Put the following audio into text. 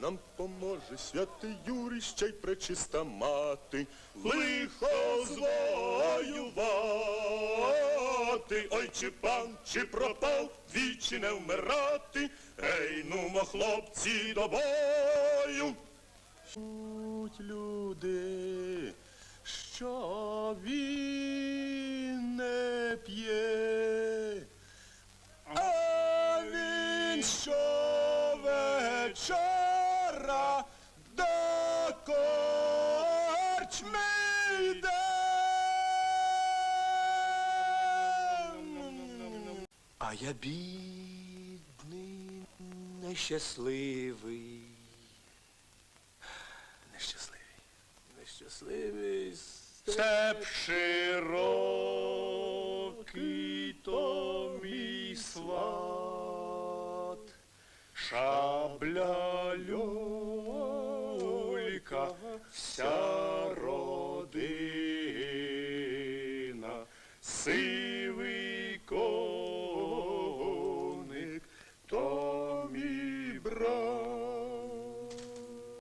нам поможе святий Юрій, ще й пречиста мати. Лихо звоювати, ой, чи пан, чи пропав, двічі не вмирати. Ей, нумо, хлопці, до бою. Будь люди, що він не п'є, а він щовечора до корчми йде. А я бідний, нещасливий. Нещасливий. Нещасливий. Степ широкий, то мій сват, шабля люлька, вся родина, сивий коник, то